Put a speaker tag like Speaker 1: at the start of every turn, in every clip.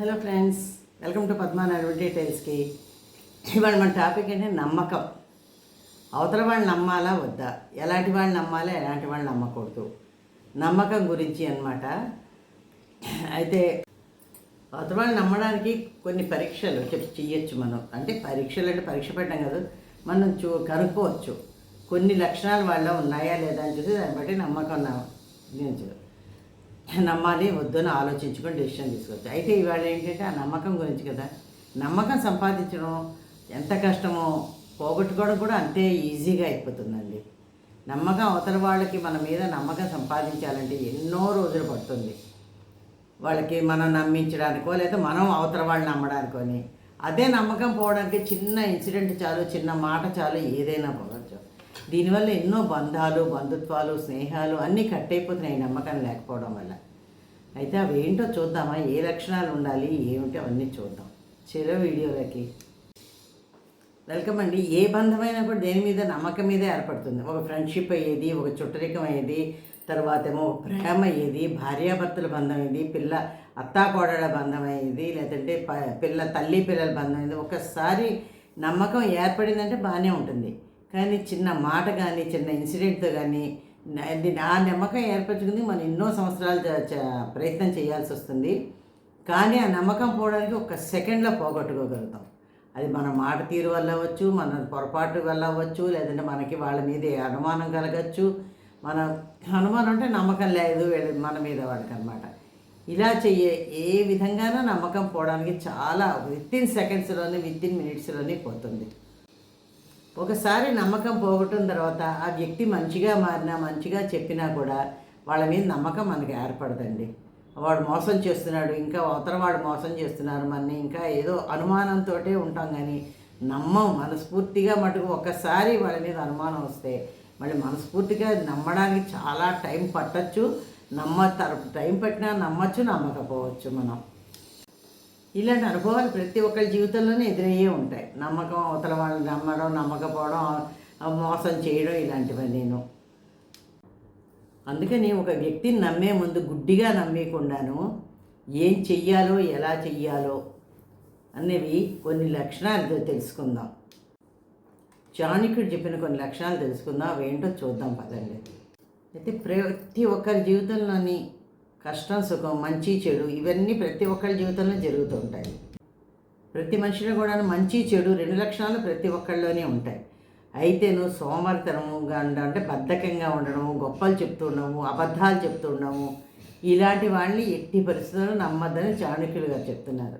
Speaker 1: Hello friends welcome to Padmanadu డీటెయిల్స్కి ఇవాళ మన topic అంటే నమ్మకం. అవతల వాళ్ళు నమ్మాలా వద్దా? ఎలాంటి వాళ్ళు నమ్మాలా? ఎలాంటి వాళ్ళు నమ్మకూడదు. నమ్మకం గురించి అనమాట అయితే అవతల వాళ్ళు నమ్మడానికి కొన్ని పరీక్షలు చెప్పి చెయ్యొచ్చు మనం. అంటే పరీక్షలు అంటే పరీక్ష పెట్టడం కాదు. మనం చూ కనుక్కోవచ్చు. కొన్ని లక్షణాలు వాళ్ళ ఉన్నాయా లేదా అని చూసి దాన్ని బట్టి నమ్మకం నా- నమ్మాలి వద్దని ఆలోచించుకొని డెసిషన్ తీసుకోవచ్చు అయితే ఇవాళ ఏంటంటే ఆ నమ్మకం గురించి కదా. నమ్మకం సంపాదించడం ఎంత కష్టమో పోగొట్టుకోవడం కూడా అంతే ఈజీగా అయిపోతుందండి. నమ్మకం అవతల వాళ్ళకి మన మీద నమ్మకం సంపాదించాలంటే ఎన్నో రోజులు పడుతుంది. వాళ్ళకి మనం నమ్మించడానికో లేదా మనం అవతల వాళ్ళు నమ్మడానికోని అదే నమ్మకం పోవడానికి చిన్న ఇన్సిడెంట్ చాలు చిన్న మాట చాలు ఏదైనా పోవచ్చు దీనివల్ల ఎన్నో బంధాలు బంధుత్వాలు స్నేహాలు అన్నీ కట్ అయిపోతున్నాయి నమ్మకం లేకపోవడం వల్ల. అయితే అవి ఏంటో చూద్దామా? ఏ లక్షణాలు ఉండాలి? ఏమిటి? అవన్నీ చూద్దాం. చెరో వీడియోలకి. వెల్కమ్ అండి. ఏ బంధమైనా కూడా దేని మీద? నమ్మకం మీదే ఏర్పడుతుంది. ఒక ఫ్రెండ్షిప్ అయ్యేది ఒక చుట్టరికం అయ్యేది తర్వాత ఏమో ప్రేమ అయ్యేది భార్యాభర్తల బంధం అయ్యేది పిల్ల అత్తాకోడల బంధం అయ్యేది లేదంటే ప- పిల్ల తల్లి పిల్లల బంధం అయ్యేది. ఒకసారి నమ్మకం ఏర్పడిందంటే బాగానే ఉంటుంది. కానీ చిన్న మాట కానీ చిన్న ఇన్సిడెంట్తో కానీ నా- నమ్మకం ఏర్పరచుకుంది. మనం ఎన్నో సంవత్సరాలు ప్రయత్నం చేయాల్సి వస్తుంది. కానీ ఆ నమ్మకం పోవడానికి ఒక సెకండ్లో పోగొట్టుకోగలుగుతాం. అది మన మాట తీరు వల్ల అవ్వచ్చు మన పొరపాటు వల్ల అవ్వచ్చు లేదంటే మనకి వాళ్ళ మీద అనుమానం కలగచ్చు. మన అనుమానం అంటే నమ్మకం లేదు మన మీద వాళ్ళకి అనమాట ఇలా చెయ్యే ఏ విధంగానూ నమ్మకం పోవడానికి చాలా విత్ ఇన్ సెకండ్స్లోనే విత్ ఇన్ మినిట్స్లోనే పోతుంది. ఒకసారి నమ్మకం పోగొట్టిన తర్వాత ఆ వ్యక్తి మంచిగా మారినా మంచిగా చెప్పినా కూడా వాళ్ళ మీద నమ్మకం మనకి ఏర్పడదండి. వాడు మోసం చేస్తున్నాడు ఇంకా అవతల వాడు మోసం చేస్తున్నారు మనని ఇంకా ఏదో అనుమానంతో ఉంటాం కానీ నమ్మం మనస్ఫూర్తిగా మటుకు ఒక్కసారి వాళ్ళ మీద అనుమానం వస్తే మళ్ళీ మనస్ఫూర్తిగా నమ్మడానికి చాలా టైం పట్టచ్చు. నమ్మ టైం పట్టినా నమ్మచ్చు నమ్మకపోవచ్చు మనం. ఇలాంటి అనుభవాలు ప్రతి ఒక్కరి జీవితంలోనే ఎదురయ్యే ఉంటాయి. నమ్మకం అవతల వాళ్ళు నమ్మడం నమ్మకపోవడం మోసం చేయడం ఇలాంటివి నేను. అందుకని ఒక వ్యక్తిని నమ్మే ముందు గుడ్డిగా నమ్మేయకుండాను ఏం చెయ్యాలో ఎలా చెయ్యాలో అనేవి కొన్ని లక్షణాలు తెలుసుకుందాం. చాణిక్యుడు చెప్పిన కొన్ని లక్షణాలు తెలుసుకుందాం. అవి ఏంటో చూద్దాం పదండి. అయితే ప్రతి ఒక్కరి జీవితంలోని కష్టం సుఖం మంచి చెడు ఇవన్నీ ప్రతి ఒక్కరి జీవితంలో జరుగుతూ ఉంటాయి. ప్రతి మనిషిలో కూడా మంచి చెడు రెండు లక్షణాలు ప్రతి ఒక్కళ్ళలోనే ఉంటాయి. అయితేను సోమరితనముగా ఉండడం అంటే బద్ధకంగా ఉండడము గొప్పలు చెప్తుండము అబద్ధాలు చెప్తుండము ఇలాంటి వాళ్ళని ఎట్టి పరిస్థితుల్లో నమ్మద్దని చాణక్యులు గారు చెప్తున్నారు.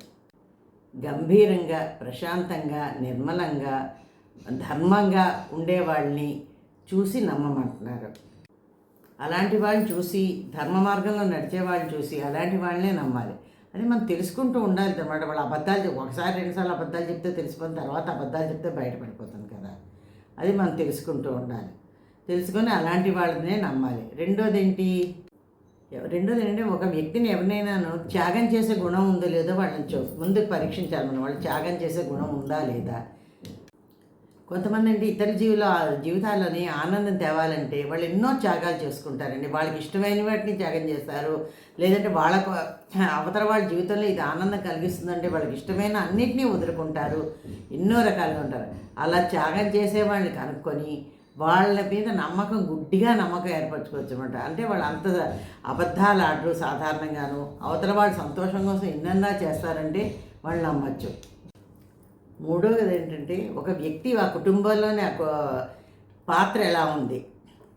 Speaker 1: గంభీరంగా ప్రశాంతంగా నిర్మలంగా ధర్మంగా ఉండేవాళ్ళని చూసి నమ్మమంటున్నారు. అలాంటి వాళ్ళని చూసి ధర్మ మార్గంలో నడిచే వాళ్ళని చూసి అలాంటి వాళ్ళనే నమ్మాలి. అది మనం తెలుసుకుంటూ ఉండాలి అన్నమాట. వాళ్ళు అబద్ధాలు ఒకసారి రెండుసార్లు అబద్ధాలు చెప్తే తెలిసిపోయిన తర్వాత అబద్ధాలు చెప్తే బయటపడిపోతుంది కదా. అది మనం తెలుసుకుంటూ ఉండాలి. తెలుసుకొని అలాంటి వాళ్ళనే నమ్మాలి. రెండోది ఏంటి రెండోది ఏంటంటే ఒక వ్యక్తిని ఎవరినైనాను త్యాగం చేసే గుణం ఉందో లేదో వాళ్ళని చూ ముందు పరీక్షించాలి మనం. వాళ్ళు త్యాగం చేసే గుణం ఉందా లేదా? కొంతమంది అంటే ఇతర జీవుల జీవితాలని ఆనందం తేవాలంటే వాళ్ళు ఎన్నో త్యాగాలు చేసుకుంటారండి. వాళ్ళకి ఇష్టమైన వాటిని త్యాగం చేస్తారు. లేదంటే వాళ్ళకు అవతల వాళ్ళ జీవితంలో ఇది ఆనందం కలిగిస్తుందంటే వాళ్ళకి ఇష్టమైన అన్నిటినీ వదులుకుంటారు. ఎన్నో రకాలుగా ఉంటారు. అలా త్యాగం చేసే వాళ్ళని కనుక్కొని వాళ్ళ మీద నమ్మకం గుడ్డిగా నమ్మకం ఏర్పరచుకోవచ్చు అనమాట అంటే వాళ్ళు అంత అబద్ధాలు ఆడరు సాధారణంగాను. అవతల వాళ్ళు సంతోషం కోసం ఎన్నన్నా చేస్తారంటే వాళ్ళు నమ్మచ్చు. మూడవది ఏంటంటే ఒక వ్యక్తి ఆ కుటుంబంలోనే ఆ కో- పాత్ర ఎలా ఉంది?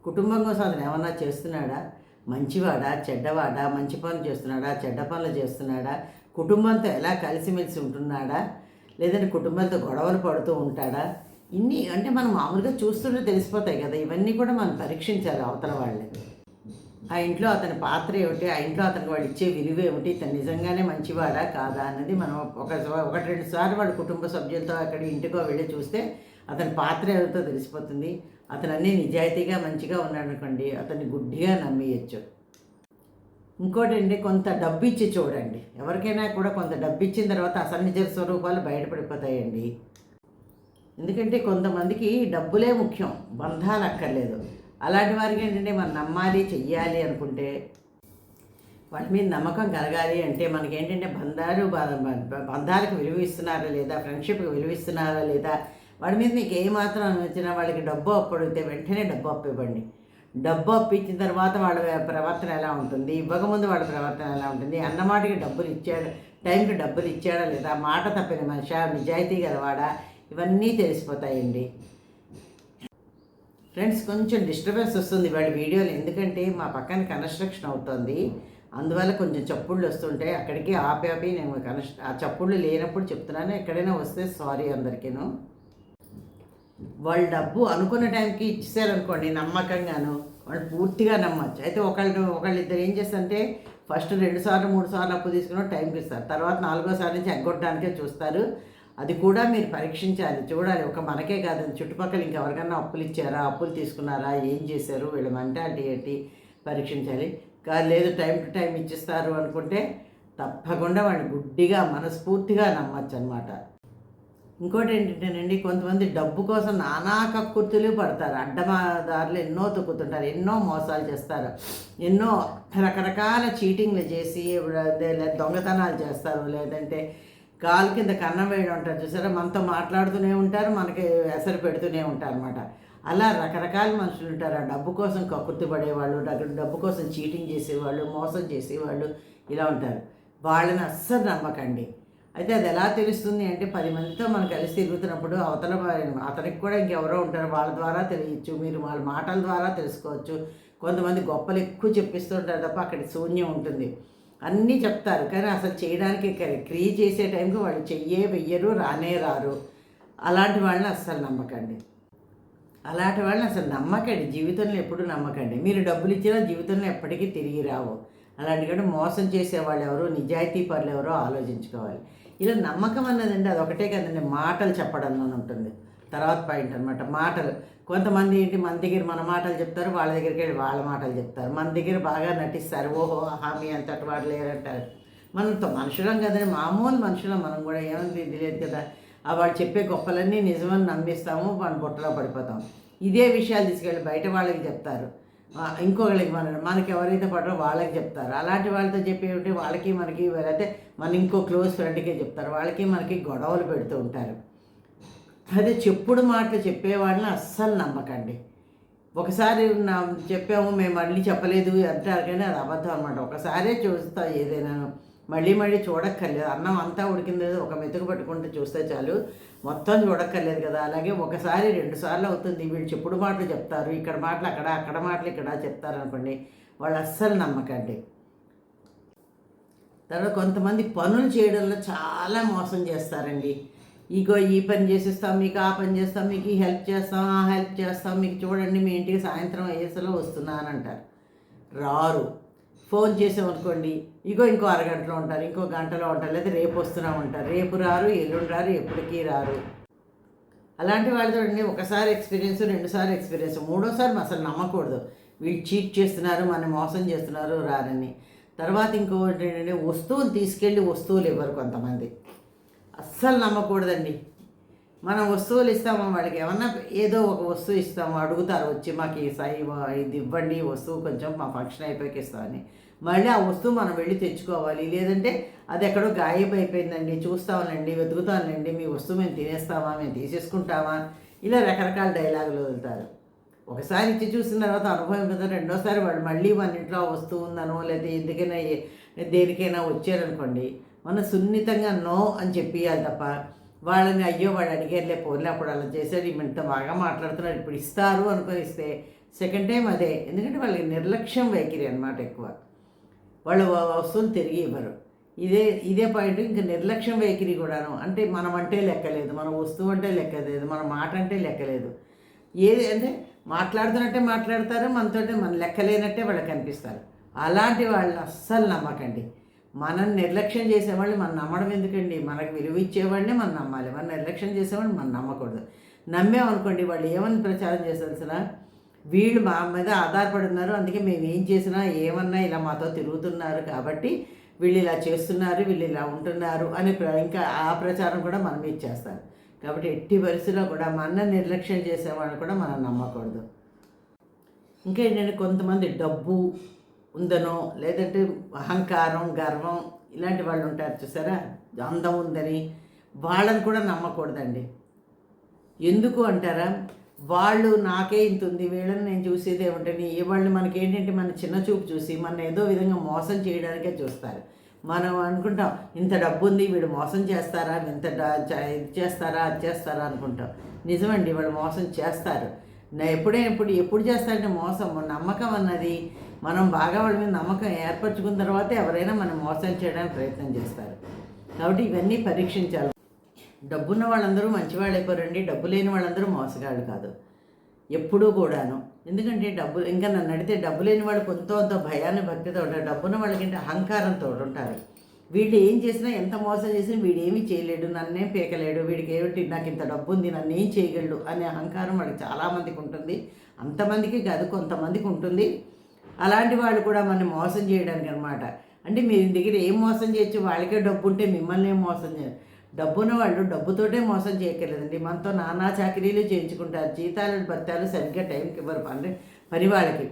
Speaker 1: కుటుంబం కోసం అతను ఏమన్నా చేస్తున్నాడా? మంచివాడా? చెడ్డవాడా? మంచి పనులు చేస్తున్నాడా? చెడ్డ పనులు చేస్తున్నాడా? కుటుంబంతో ఎలా కలిసిమెలిసి ఉంటున్నాడా? లేదంటే కుటుంబంతో గొడవలు పడుతూ ఉంటాడా? ఇన్ని అంటే మనం మామూలుగా చూస్తుంటే తెలిసిపోతాయి కదా. ఇవన్నీ కూడా మనం పరీక్షించాలి అవతల వాళ్ళని. ఆ ఇంట్లో అతని పాత్ర ఏమిటి? ఆ ఇంట్లో అతనికి వాడు ఇచ్చే విలువ ఏమిటి? ఇతను నిజంగానే మంచివాడా కాదా అన్నది మనం ఒక ఒకటి రెండు సార్లు వాడు కుటుంబ సభ్యులతో అక్కడ ఇంటికో వెళ్ళి చూస్తే అతని పాత్ర ఏమిటో తెలిసిపోతుంది. అతను అన్నీ నిజాయితీగా మంచిగా ఉన్నాడు అనుకోండి అతన్ని గుడ్డిగా నమ్మేయచ్చు. ఇంకోటి అండి కొంత డబ్బు ఇచ్చి చూడండి. ఎవరికైనా కూడా కొంత డబ్బు ఇచ్చిన తర్వాత అసలు నిజ స్వరూపాలు బయటపడిపోతాయండి. ఎందుకంటే కొంతమందికి డబ్బులే ముఖ్యం బంధాలు అక్కర్లేదు. అలాంటి వారికి ఏంటంటే మనం నమ్మాలి చెయ్యాలి అనుకుంటే వాటి మీద నమ్మకం కలగాలి అంటే మనకి ఏంటంటే బంధాలు బంధాలకు విలువ ఇస్తున్నారా లేదా ఫ్రెండ్షిప్కి విలువ ఇస్తున్నారా లేదా వాడి మీద మీకు ఏమాత్రం వచ్చినా వాళ్ళకి డబ్బు అప్పు వెంటనే డబ్బు అప్పు ఇవ్వండి డబ్బు అప్పించిన తర్వాత వాళ్ళ ప్రవర్తన ఎలా ఉంటుంది? ఇవ్వకముందు వాళ్ళ ప్రవర్తన ఎలా ఉంటుంది? అన్నమాటకి డబ్బులు ఇచ్చాడు? టైంకి డబ్బులు ఇచ్చాడా లేదా? మాట తప్పిన మనిషి? నిజాయితీ గలవాడా? ఇవన్నీ తెలిసిపోతాయండి. ఫ్రెండ్స్ కొంచెం డిస్టర్బెన్స్ వస్తుంది వాళ్ళ వీడియోలు. ఎందుకంటే మా పక్కన కన్స్ట్రక్షన్ అవుతుంది. అందువల్ల కొంచెం చప్పుళ్ళు వస్తుంటాయి. అక్కడికి ఆపి ఆపి నేను కనెక్ట్ ఆ చప్పుళ్ళు లేనప్పుడు చెప్తున్నాను. ఎక్కడైనా వస్తే సారీ అందరికీను. వాళ్ళు డబ్బు అనుకున్న టైంకి ఇచ్చేసారనుకోండి నమ్మకంగాను వాళ్ళు పూర్తిగా నమ్మచ్చు. అయితే ఒకళ్ళు ఒకళ్ళు ఇద్దరు ఏం చేస్తారంటే ఫస్ట్ రెండు సార్లు మూడు సార్లు అప్పు తీసుకున్న టైంకి ఇస్తారు. తర్వాత నాలుగోసారి నుంచి ఎగ్గొట్టడానికే చూస్తారు. అది కూడా మీరు పరీక్షించాలి. చూడాలి. ఒక మనకే కాదు. చుట్టుపక్కల ఇంకెవరికన్నా అప్పులు ఇచ్చారా? అప్పులు తీసుకున్నారా? ఏం చేశారు? వీళ్ళ మెంటాలిటీ ఏంటి? పరీక్షించాలి. కాదు లేదు టైం టు టైం ఇచ్చిస్తారు అనుకుంటే తప్పకుండా వాడిని గుడ్డిగా మనస్ఫూర్తిగా నమ్మచ్చు అనమాట ఇంకోటి ఏంటంటేనండి కొంతమంది డబ్బు కోసం నానా కక్కుర్తులు పడతారు. అడ్డదారులు ఎన్నో తొక్కుతుంటారు. ఎన్నో మోసాలు చేస్తారు. ఎన్నో రకరకాల చీటింగ్లు చేసి దొంగతనాలు చేస్తారు. లేదంటే కాలు కింద కన్నం వేయడం ఉంటారు చూసారా? మనతో మాట్లాడుతూనే ఉంటారు మనకి ఎసరు పెడుతూనే ఉంటారు అనమాట అలా రకరకాల మనుషులు ఉంటారు. ఆ డబ్బు కోసం కక్కుర్తి పడేవాళ్ళు డబ్బు- డబ్బు కోసం చీటింగ్ చేసేవాళ్ళు మోసం చేసేవాళ్ళు ఇలా ఉంటారు. వాళ్ళని అస్సలు నమ్మకండి. అయితే అది ఎలా తెలుస్తుంది అంటే పది మందితో మనం కలిసి తిరుగుతున్నప్పుడు అవతల అతనికి కూడా ఇంకెవరో ఉంటారు. వాళ్ళ ద్వారా తెలియచ్చు మీరు వాళ్ళ మాటల ద్వారా తెలుసుకోవచ్చు. కొంతమంది గొప్పలు ఎక్కువ చెప్పిస్తుంటారు తప్ప అక్కడ శూన్యం ఉంటుంది. అన్నీ చెప్తారు. కానీ అసలు చేయడానికి క్రియ చేసే టైంకి వాళ్ళు చెయ్యే వెయ్యరు రానే రారు. అలాంటి వాళ్ళని అస్సలు నమ్మకండి. అలాంటి వాళ్ళని అసలు నమ్మకండి. జీవితంలో ఎప్పుడు నమ్మకండి. మీరు డబ్బులు ఇచ్చినా జీవితంలో ఎప్పటికీ తిరిగి రావు. అలాంటి కంటే మోసం చేసేవాళ్ళు ఎవరు నిజాయితీ పనులు ఎవరో ఆలోచించుకోవాలి. ఇలా నమ్మకం అన్నదండి అది ఒకటే కదండి. మాటలు చెప్పడంలో ఉంటుంది. తర్వాత పాయింట్ అనమాట మాటలు. కొంతమంది ఏంటి మన దగ్గర మన మాటలు చెప్తారు వాళ్ళ దగ్గరికి వెళ్ళి వాళ్ళ మాటలు చెప్తారు. మన దగ్గర బాగా నటిస్తారు. ఓహో హామీ అంతటి వాడు లేరంటారు. మనతో మనుషులం కదండి మామూలు మనుషులం మనం కూడా ఏమైంది ఇది లేదు కదా. ఆ వాళ్ళు చెప్పే గొప్పలన్నీ నిజమని నమ్మిస్తాము మన బుట్టలో పడిపోతాం. ఇదే విషయాలు తీసుకెళ్ళి బయట వాళ్ళకి చెప్తారు. ఇంకొకళ్ళకి మన మనకి ఎవరైతే పడరో వాళ్ళకి చెప్తారు. అలాంటి వాళ్ళతో చెప్పేమిటి వాళ్ళకి మనకి అయితే మన ఇంకో క్లోజ్ ఫ్రెండ్కే చెప్తారు. వాళ్ళకి మనకి గొడవలు పెడుతూ ఉంటారు. అదే చెప్పుడు మాటలు చెప్పేవాళ్ళని అస్సలు నమ్మకండి. ఒకసారి నా చెప్పాము మేము మళ్ళీ చెప్పలేదు అంటారు కానీ అది అబద్ధం అనమాట ఒకసారే చూస్తా ఏదైనా. మళ్ళీ మళ్ళీ చూడక్కర్లేదు. అన్నం అంతా ఉడికింది ఒక మెతుకు పట్టుకుంటే చూస్తే చాలు. మొత్తం చూడక్కర్లేదు కదా. అలాగే ఒకసారి రెండు సార్లు అవుతుంది వీళ్ళు చెప్పుడు మాటలు చెప్తారు. ఇక్కడ మాటలు అక్కడ అక్కడ మాటలు ఇక్కడ చెప్తారు అనుకోండి వాళ్ళు అస్సలు నమ్మకండి. తర్వాత కొంతమంది పనులు చేయడంలో చాలా మోసం చేస్తారండి. ఇగో ఈ పని చేసేస్తాం మీకు ఆ పని చేస్తాం మీకు ఈ హెల్ప్ చేస్తాం ఆ హెల్ప్ చేస్తాం మీకు చూడండి మీ ఇంటికి సాయంత్రం అయ్యేసలో వస్తున్నానంటారు. రారు. ఫోన్ చేసామనుకోండి ఇగో ఇంకో అరగంటలో ఉంటారు ఇంకో గంటలో ఉంటారు లేదా రేపు వస్తున్నాం ఉంటారు. రేపు రారు ఎల్లుండి రారు ఎప్పటికీ రారు. అలాంటి వాళ్ళతో అండి ఒకసారి ఎక్స్పీరియన్స్ రెండుసార్లు ఎక్స్పీరియన్స్ మూడోసారి అసలు నమ్మకూడదు. వీళ్ళు చీట్ చేస్తున్నారు మన మోసం చేస్తున్నారు రారని. తర్వాత ఇంకోటి ఏంటంటే వస్తువులు తీసుకెళ్ళి వస్తువులు ఇవ్వరు కొంతమంది. అస్సలు నమ్మకూడదండి. మనం వస్తువులు ఇస్తాము వాళ్ళకి? ఏమన్నా ఏదో ఒక వస్తువు ఇస్తాము? అడుగుతారు వచ్చి మాకు ఈ సై ఇది ఇవ్వండి వస్తువు కొంచెం మా ఫంక్షన్ అయిపోయాక ఇస్తామని మళ్ళీ ఆ వస్తువు మనం వెళ్ళి తెచ్చుకోవాలి. లేదంటే అది ఎక్కడో గాయబ్ అయిపోయిందండి. చూస్తామనండి వెతుకుతానండి మీ వస్తువు మేము తినేస్తామా మేము తీసేసుకుంటామా? ఇలా రకరకాల డైలాగులు వదులుతారు. ఒకసారి ఇచ్చి చూసిన తర్వాత అనుభవం కదా రెండోసారి వాళ్ళు మళ్ళీ మన ఇంట్లో ఆ వస్తువు ఉందనో లేదా ఎందుకైనా దేనికైనా వచ్చారనుకోండి మనం సున్నితంగా నో అని చెప్పియాలి తప్ప వాళ్ళని అయ్యో వాళ్ళు అడిగారులే పోలే అప్పుడు అలా చేశారు ఈమె ఇంత బాగా మాట్లాడుతున్నారు ఇప్పుడు ఇస్తారు అనుకొనిస్తే సెకండ్ టైం అదే. ఎందుకంటే వాళ్ళకి నిర్లక్ష్యం వైఖరి అనమాట ఎక్కువ. వాళ్ళు వస్తువులు తిరిగి ఇవ్వరు. ఇదే ఇదే పాయింట్ ఇంకా నిర్లక్ష్యం వైఖరి కూడాను. అంటే మనం అంటే లెక్కలేదు మన వస్తువు అంటే లెక్కలేదు మన మాట అంటే లెక్కలేదు. ఏది అంటే మాట్లాడుతున్నట్టే మాట్లాడతారు మనతోటే మన లెక్కలేనట్టే వాళ్ళకి కనిపిస్తారు అలాంటి వాళ్ళని అస్సలు నమ్మకండి. మనం నిర్లక్ష్యం చేసేవాళ్ళని మనం నమ్మడం ఎందుకండి? మనకు విలువ ఇచ్చేవాడిని మనం నమ్మాలి. మనం నిర్లక్ష్యం చేసేవాడిని మనం నమ్మకూడదు. నమ్మేమనుకోండి వాళ్ళు ఏమని ప్రచారం చేసాల్సిన వీళ్ళు మా మీద ఆధారపడి ఉన్నారు. అందుకే మేము ఏం చేసినా ఏమన్నా ఇలా మాతో తిరుగుతున్నారు కాబట్టి వీళ్ళు ఇలా చేస్తున్నారు వీళ్ళు ఇలా ఉంటున్నారు అని ఇంకా ఆ ప్రచారం కూడా మనం ఇచ్చేస్తారు కాబట్టి ఎట్టి వరుసలో కూడా మన నిర్లక్ష్యం చేసేవాళ్ళని కూడా మనం నమ్మకూడదు. ఇంకా ఏంటంటే కొంతమంది డబ్బు ఉందనో లేదంటే అహంకారం గర్వం ఇలాంటి వాళ్ళు ఉంటారు చూసారా? అందం ఉందని వాళ్ళని కూడా నమ్మకూడదండి. ఎందుకు అంటారా? వాళ్ళు నాకే ఇంత ఉంది వీళ్ళని నేను చూసేది ఏమిటని వాళ్ళు మనకి ఏంటంటే మన చిన్న చూపు చూసి మన ఏదో విధంగా మోసం చేయడానికే చూస్తారు. మనం అనుకుంటాం ఇంత డబ్బు ఉంది వీడు మోసం చేస్తారా? ఇంత డ- ఇది చేస్తారా? అది చేస్తారా అనుకుంటాం. నిజమండి వాళ్ళు మోసం చేస్తారు. నా ఎప్పుడే ఎప్పుడు ఎప్పుడు చేస్తారంటే మోసం నమ్మకం అన్నది మనం బాగా వాళ్ళ మీద నమ్మకం ఏర్పరచుకున్న తర్వాత ఎవరైనా మనం మోసం చేయడానికి ప్రయత్నం చేస్తారు. కాబట్టి ఇవన్నీ పరీక్షించాలి. డబ్బున్న వాళ్ళందరూ మంచివాళ్ళు అయిపోరండి. డబ్బు లేని వాళ్ళందరూ మోసగాళ్ళు కాదు. ఎప్పుడూ కూడాను. ఎందుకంటే డబ్బు ఇంకా నన్ను అడిగితే డబ్బు లేని వాళ్ళు కొంత కొంత భయాన్ని భక్తితో ఉంటారు. డబ్బున్న వాళ్ళకంటే అహంకారంతో ఉంటారు. వీళ్ళు ఏం చేసినా ఎంత మోసం చేసినా వీడు ఏమీ చేయలేడు. నన్నేం పీకలేడు. వీడికి ఏమిటి? నాకు ఇంత డబ్బు ఉంది. నన్ను ఏం చేయగలడు? అనే అహంకారం వాళ్ళకి చాలామందికి ఉంటుంది. అంతమందికి కాదు కొంతమందికి ఉంటుంది. అలాంటి వాళ్ళు కూడా మనం మోసం చేయడానికి అనమాట అంటే మీ దగ్గర ఏం మోసం చేయొచ్చు? వాళ్ళకే డబ్బు ఉంటే మిమ్మల్ని ఏం మోసం చేయరు డబ్బున్న వాళ్ళు డబ్బుతోటే మోసం చేయక్కర్లేదండి. మనతో నానా చాకరీలు చేయించుకుంటారు. జీతాలు భత్యాలు సరిగ్గా టైంకి ఇవ్వరు. పని పని వాళ్ళకి.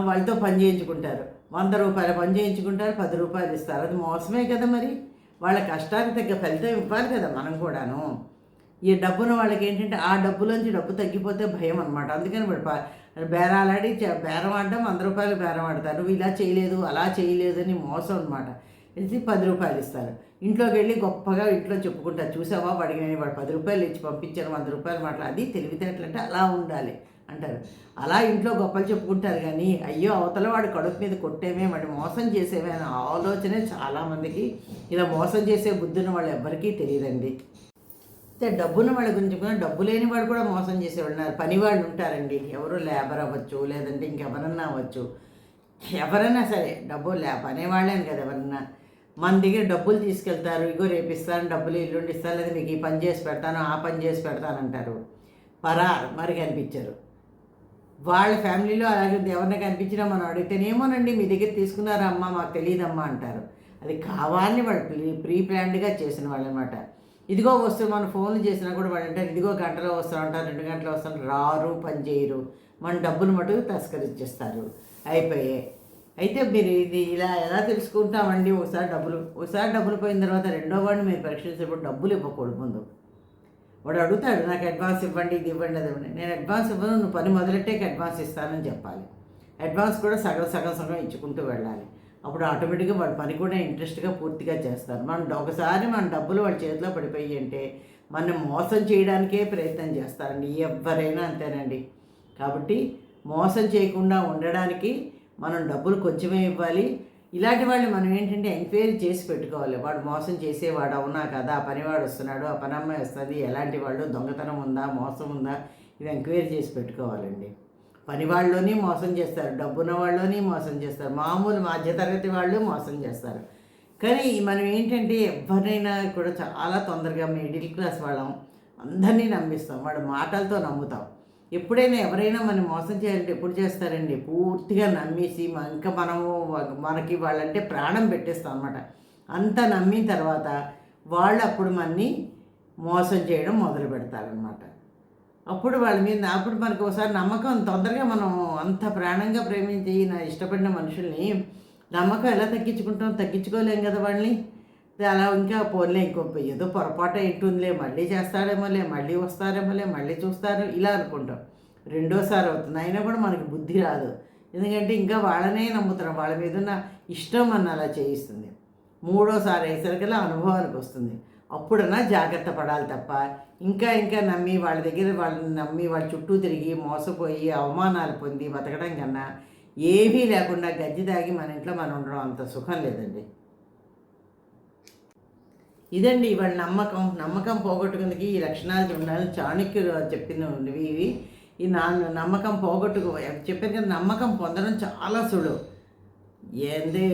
Speaker 1: వాళ్ళతో పని చేయించుకుంటారు. వంద రూపాయల పని చేయించుకుంటారు. పది రూపాయలు ఇస్తారు. అది మోసమే కదా మరి? వాళ్ళ కష్టానికి తగ్గ ఫలితం ఇవ్వాలి కదా మనం కూడాను. ఈ డబ్బున వాళ్ళకి ఏంటంటే ఆ డబ్బులోంచి డబ్బు తగ్గిపోతే భయం అనమాట అందుకని వాడు బేరాలాడి బేరం ఆడడం వంద రూపాయలు బేరం ఆడతారు. నువ్వు ఇలా చేయలేదు అలా చేయలేదు అని మోసం అనమాట ఇది పది రూపాయలు ఇస్తారు. ఇంట్లోకి వెళ్ళి గొప్పగా ఇంట్లో చెప్పుకుంటారు. చూసావా? వాడికి నేను వాడు పది రూపాయలు ఇచ్చి పంపించాను వంద రూపాయలు మాట్లా అది తెలివితేటలంటే అలా ఉండాలి అంటారు. అలా ఇంట్లో గొప్పలు చెప్పుకుంటారు కానీ అయ్యో అవతల వాడు కడుపు మీద కొట్టేమే వాడు మోసం చేసేమే అనే ఆలోచనే చాలామందికి ఇలా మోసం చేసే బుద్ధున్న వాళ్ళు ఎవ్వరికీ తెలియదండి. అయితే డబ్బున్న వాళ్ళ గురించి కూడా డబ్బు లేని వాడు కూడా మోసం చేసేవాళ్ళు. ఉన్నారు పని వాళ్ళు ఉంటారండి. ఎవరు లేబర్ అవ్వచ్చు లేదంటే ఇంకెవరన్నా అవ్వచ్చు. ఎవరైనా సరే డబ్బు లే పనేవాళ్ళేను కదా ఎవరన్నా. మన దగ్గర డబ్బులు తీసుకెళ్తారు ఇగో రేపిస్తాను డబ్బులు ఇల్లుండి ఇస్తాను లేదా మీకు ఈ పని చేసి పెడతాను ఆ పని చేసి పెడతాను అంటారు. పరా మరి కనిపించారు. వాళ్ళ ఫ్యామిలీలో అలాగే ఎవరిని కనిపించినా మనం అడిగితేనేమోనండి మీ దగ్గర తీసుకున్నారా అమ్మా మాకు తెలియదమ్మా అంటారు. అది కావాలని వాళ్ళు ప్రీ ప్రీ ప్లాన్డ్గా చేసిన వాళ్ళు అనమాట ఇదిగో వస్తువు మనం ఫోన్లు చేసినా కూడా వాడు అంటారు ఇదిగో గంటలో వస్తూ ఉంటారు రెండు గంటలు వస్తాను. రారు పని చేయరు. మన డబ్బులు మటుకు తస్కరించేస్తారు. అయిపోయాయి అయితే మీరు ఇది ఇలా ఎలా తెలుసుకుంటామండి? ఒకసారి డబ్బులు ఒకసారి డబ్బులు పోయిన తర్వాత రెండో వాడిని మీరు పరీక్షించేప్పుడు డబ్బులు ఇవ్వకూడదు ముందు. వాడు అడుగుతాడు నాకు అడ్వాన్స్ ఇవ్వండి ఇది ఇవ్వండి అది ఇవ్వండి. నేను అడ్వాన్స్ ఇవ్వను నువ్వు పని మొదలెట్టేకి అడ్వాన్స్ ఇస్తానని చెప్పాలి. అడ్వాన్స్ కూడా సగం సగం సగం ఇచ్చుకుంటూ వెళ్ళాలి. అప్పుడు ఆటోమేటిక్గా వాళ్ళ పని కూడా ఇంట్రెస్ట్గా పూర్తిగా చేస్తారు. మనం ఒకసారి మన డబ్బులు వాళ్ళ చేతిలో పడిపోయి అంటే మనం మోసం చేయడానికే ప్రయత్నం చేస్తారండి. ఎవరైనా అంతేనండి. కాబట్టి మోసం చేయకుండా ఉండడానికి మనం డబ్బులు కొంచెమే ఇవ్వాలి. ఇలాంటి వాళ్ళు మనం ఏంటంటే ఎంక్వైరీ చేసి పెట్టుకోవాలి. వాడు మోసం చేసేవాడు అవునా కదా? ఆ పనివాడు వస్తున్నాడు ఆ పని అమ్మాయి వస్తుంది ఎలాంటి వాళ్ళు? దొంగతనం ఉందా? మోసం ఉందా? ఇవి ఎంక్వైరీ చేసి పెట్టుకోవాలండి. పని వాళ్ళలోని మోసం చేస్తారు డబ్బున్న వాళ్ళని మోసం చేస్తారు మామూలు మధ్యతరగతి వాళ్ళు మోసం చేస్తారు. కానీ మనం ఏంటంటే ఎవరినైనా కూడా చాలా తొందరగా మిడిల్ క్లాస్ వాళ్ళం అందరినీ నమ్మిస్తాం వాడు మాటలతో నమ్ముతాం. ఎప్పుడైనా ఎవరైనా మనం మోసం చేయాలంటే ఎప్పుడు చేస్తారండి? పూర్తిగా నమ్మేసి ఇంకా మనము మనకి వాళ్ళంటే ప్రాణం పెట్టేస్తాం అనమాట అంత నమ్మిన తర్వాత వాళ్ళు అప్పుడు మనని మోసం చేయడం మొదలు పెడతారనమాట అప్పుడు వాళ్ళ మీద అప్పుడు మనకు ఒకసారి నమ్మకం తొందరగా మనం అంత ప్రాణంగా ప్రేమించి నా ఇష్టపడిన మనుషుల్ని నమ్మకం ఎలా తగ్గించుకుంటాం? తగ్గించుకోలేం కదా వాళ్ళని. అలా ఇంకా పోన్లే ఇంకో ఏదో పొరపాటు ఏంటుందిలే మళ్ళీ చేస్తాడేమోలే మళ్ళీ వస్తారేమోలే మళ్ళీ చూస్తారు ఇలా అనుకుంటాం. రెండోసారి అవుతుంది అయినా కూడా మనకి బుద్ధి రాదు. ఎందుకంటే ఇంకా వాళ్ళనే నమ్ముతున్నాం వాళ్ళ మీద ఉన్న ఇష్టం మన అలా చేయిస్తుంది. మూడోసారి అయ్యేసరికల్లా అనుభవానికి వస్తుంది. అప్పుడన్నా జాగ్రత్త పడాలి తప్ప ఇంకా ఇంకా నమ్మి వాళ్ళ దగ్గర వాళ్ళని నమ్మి వాళ్ళ చుట్టూ తిరిగి మోసపోయి అవమానాలు పొంది బతకడం కన్నా ఏమీ లేకుండా గజ్జి తాగి మన ఇంట్లో మనం ఉండడం అంత సుఖం లేదండి. ఇదండి ఇవాళ నమ్మకం. నమ్మకం పోగొట్టుకుందికి ఈ లక్షణాలు ఉండాలని చాణక్యులు చెప్పినవి ఇవి. ఈ నా నమ్మకం పోగొట్టుకు చెప్పాను కదా నమ్మకం పొందడం చాలా సులువు. ఏంది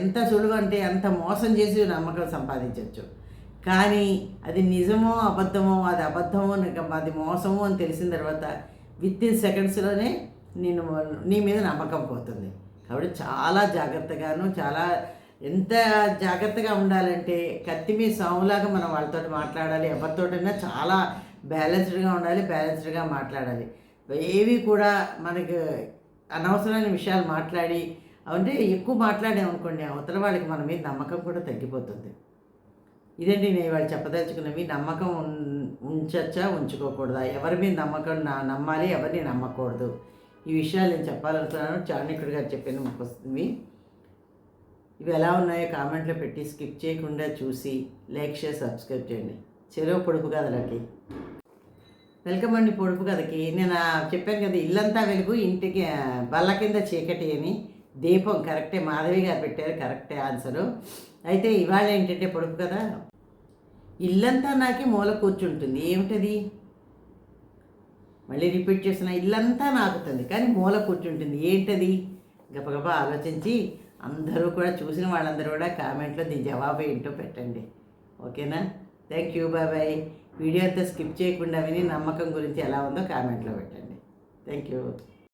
Speaker 1: ఎంత సులువు అంటే ఎంత మోసం చేసి నమ్మకం సంపాదించవచ్చు కానీ అది నిజమో అబద్ధమో అది అబద్ధమో నీకు అది మోసమో అని తెలిసిన తర్వాత విత్ ఇన్ సెకండ్స్లోనే నేను నీ మీద నమ్మకం పోతుంది. కాబట్టి చాలా జాగ్రత్తగాను చాలా ఎంత జాగ్రత్తగా ఉండాలంటే కత్తి మీ సాములాగా మనం వాళ్ళతో మాట్లాడాలి ఎవరితోటైనా చాలా బ్యాలెన్స్డ్గా ఉండాలి బ్యాలెన్స్డ్గా మాట్లాడాలి. ఏవి కూడా మనకు అనవసరమైన విషయాలు మాట్లాడి అంటే ఎక్కువ మాట్లాడామనుకోండి అవతల వాళ్ళకి మన మీద నమ్మకం కూడా తగ్గిపోతుంది. ఇదండి నేను ఇవాళ చెప్పదలుచుకున్నవి నమ్మకం ఉంచచ్చా ఉంచుకోకూడదా? ఎవరి మీద నమ్మకం నా నమ్మాలి ఎవరిని నమ్మకూడదు? ఈ విషయాలు నేను చెప్పాలనుకున్నాను. చాణక్యుడు గారు చెప్పిన వస్తుంది ఇవి ఎలా ఉన్నాయో కామెంట్లో పెట్టి స్కిప్ చేయకుండా చూసి లైక్ షేర్ సబ్స్క్రైబ్ చేయండి. చెరువు పొడుపు కథలకి వెల్కమ్ అండి పొడుపు కథకి. నేను చెప్పాను కదా ఇల్లంతా వెలుగు ఇంటికి బల్ల కింద చీకటి అని. దీపం కరెక్టే మాధవి గారు పెట్టారు కరెక్టే ఆన్సరు అయితే ఇవాళ ఏంటంటే పొడుపు కదా? ఇల్లంతా నాకే మూల కూర్చుంటుంది. ఏమిటది? మళ్ళీ రిపీట్ చేసిన ఇల్లంతా నాకుతుంది కానీ మూల కూర్చుంటుంది. ఏంటది? గబగబా ఆలోచించి అందరూ కూడా చూసిన వాళ్ళందరూ కూడా కామెంట్లో దీని జవాబు ఏంటో పెట్టండి. ఓకేనా? Thank you bye bye video అంతా స్కిప్ చేయకుండా విని నమ్మకం గురించి ఎలా ఉందో కామెంట్లో పెట్టండి. Thank you